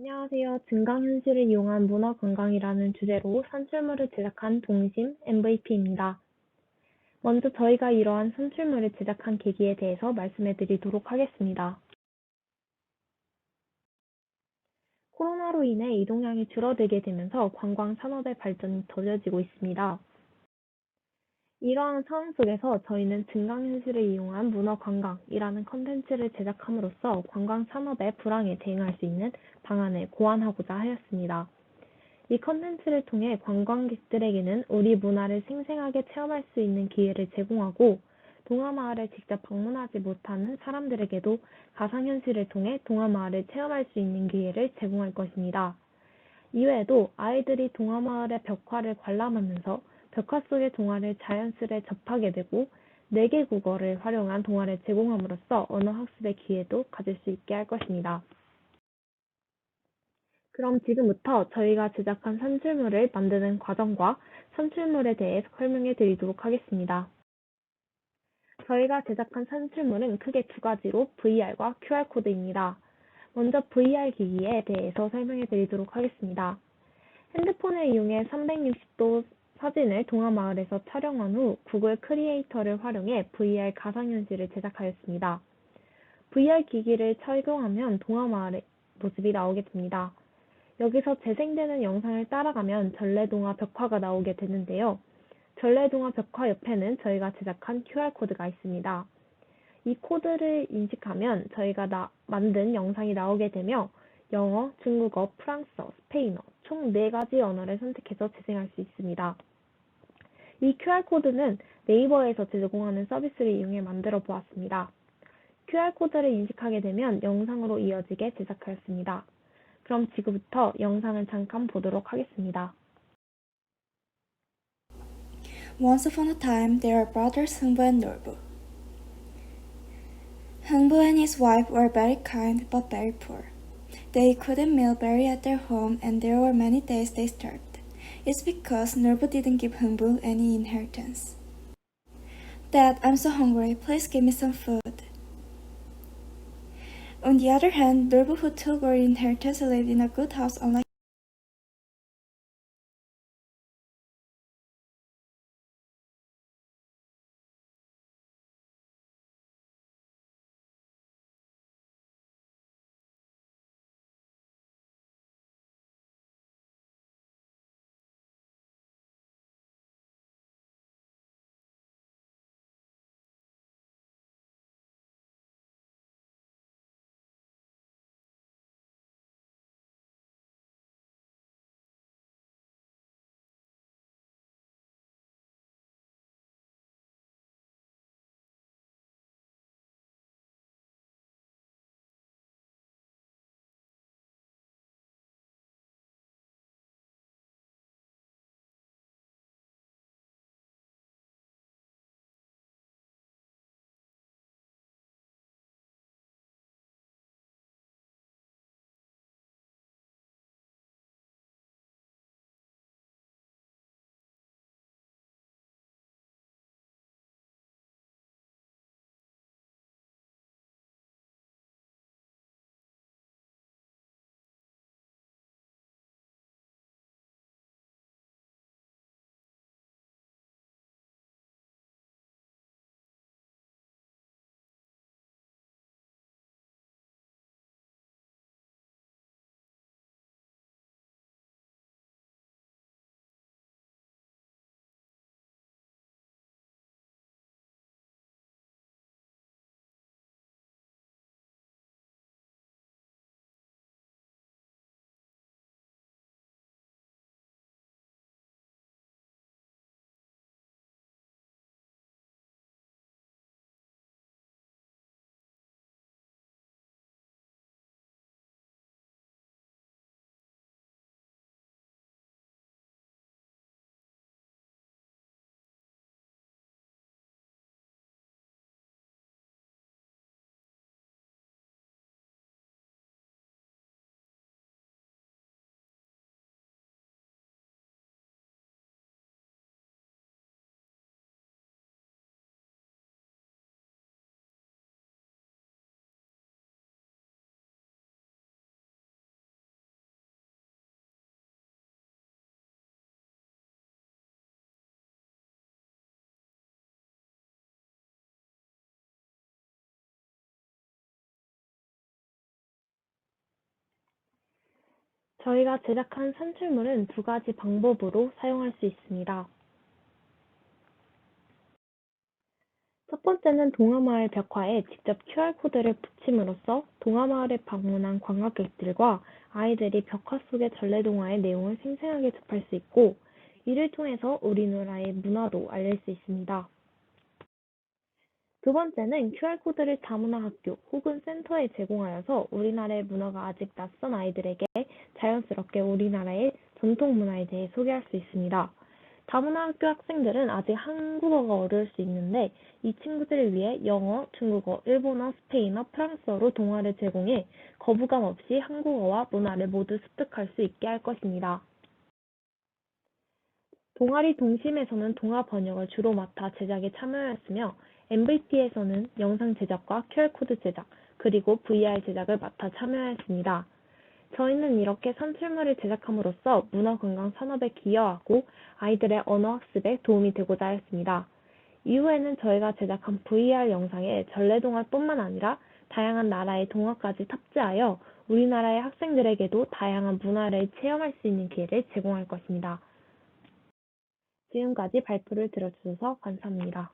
안녕하세요. 증강현실을 이용한 문어관광이라는 주제로 산출물을 제작한 동심 MVP입니다. 먼저 저희가 이러한 산출물을 제작한 계기에 대해서 말씀해 드리도록 하겠습니다. 코로나로 인해 이동량이 줄어들게 되면서 관광 산업의 발전이 더뎌지고 있습니다. 이러한 상황 속에서 저희는 증강현실을 이용한 문어관광이라는 컨텐츠를 제작함으로써 관광 산업의 불황에 대응할 수 있는 방안을 고안하고자 하였습니다. 이 컨텐츠를 통해 관광객들에게는 우리 문화를 생생하게 체험할 수 있는 기회를 제공하고 동화마을을 직접 방문하지 못하는 사람들에게도 가상현실을 통해 동화마을을 체험할 수 있는 기회를 제공할 것입니다. 이외에도 아이들이 동화마을의 벽화를 관람하면서 벽화 속의 동화를 자연스레 접하게 되고 네 개 국어를 활용한 동화를 제공함으로써 언어 학습의 기회도 가질 수 있게 할 것입니다. 그럼 지금부터 저희가 제작한 산출물을 만드는 과정과 산출물에 대해 설명해 드리도록 하겠습니다. 저희가 제작한 산출물은 크게 두 가지로 VR과 QR코드입니다. 먼저 VR 기기에 대해서 설명해 드리도록 하겠습니다. 핸드폰을 이용해 360도 사진을 동화마을에서 촬영한 후 구글 크리에이터를 활용해 VR 가상현실을 제작하였습니다. VR 기기를 착용하면 동화마을의 모습이 나오게 됩니다. 여기서 재생되는 영상을 따라가면 전래동화 벽화가 나오게 되는데요. 전래동화 벽화 옆에는 저희가 제작한 QR코드가 있습니다. 이 코드를 인식하면 저희가 나, 만든 영상이 나오게 되며 영어, 중국어, 프랑스어, 스페인어 총 4가지 언어를 선택해서 재생할 수 있습니다. 이 QR코드는 네이버에서 제공하는 서비스를 이용해 만들어 보았습니다. QR코드를 인식하게 되면 영상으로 이어지게 제작하였습니다. 그럼 지금부터 영상을 잠깐 보도록 하겠습니다. Once upon a time, there were brothers Hungbo and Norbu. Hungbo and his wife were very kind but very poor. They couldn't meal berry at their home, and there were many days they starved. It's because Norbu didn't give Humbu any inheritance. Dad, I'm so hungry. Please give me some food. On the other hand, Norbu, who took her inheritance, lived in a good house unlike 저희가 제작한 산출물은 두 가지 방법으로 사용할 수 있습니다. 첫 번째는 동화마을 벽화에 직접 QR코드를 붙임으로써 동화마을에 방문한 관광객들과 아이들이 벽화 속의 전래동화의 내용을 생생하게 접할 수 있고, 이를 통해서 우리나라의 문화도 알릴 수 있습니다. 두 번째는 QR코드를 다문화 학교 혹은 센터에 제공하여서 우리나라의 문화가 아직 낯선 아이들에게 자연스럽게 우리나라의 전통 문화에 대해 소개할 수 있습니다. 다문화 학교 학생들은 아직 한국어가 어려울 수 있는데 이 친구들을 위해 영어, 중국어, 일본어, 스페인어, 프랑스어로 동화를 제공해 거부감 없이 한국어와 문화를 모두 습득할 수 있게 할 것입니다. 동아리 동심에서는 동화 번역을 주로 맡아 제작에 참여하였으며 MVP에서는 영상 제작과 QR코드 제작, 그리고 VR 제작을 맡아 참여하였습니다. 저희는 이렇게 산출물을 제작함으로써 문화관광 산업에 기여하고 아이들의 언어 학습에 도움이 되고자 하였습니다. 이후에는 저희가 제작한 VR 영상에 전래동화뿐만 아니라 다양한 나라의 동화까지 탑재하여 우리나라의 학생들에게도 다양한 문화를 체험할 수 있는 기회를 제공할 것입니다. 지금까지 발표를 들어주셔서 감사합니다.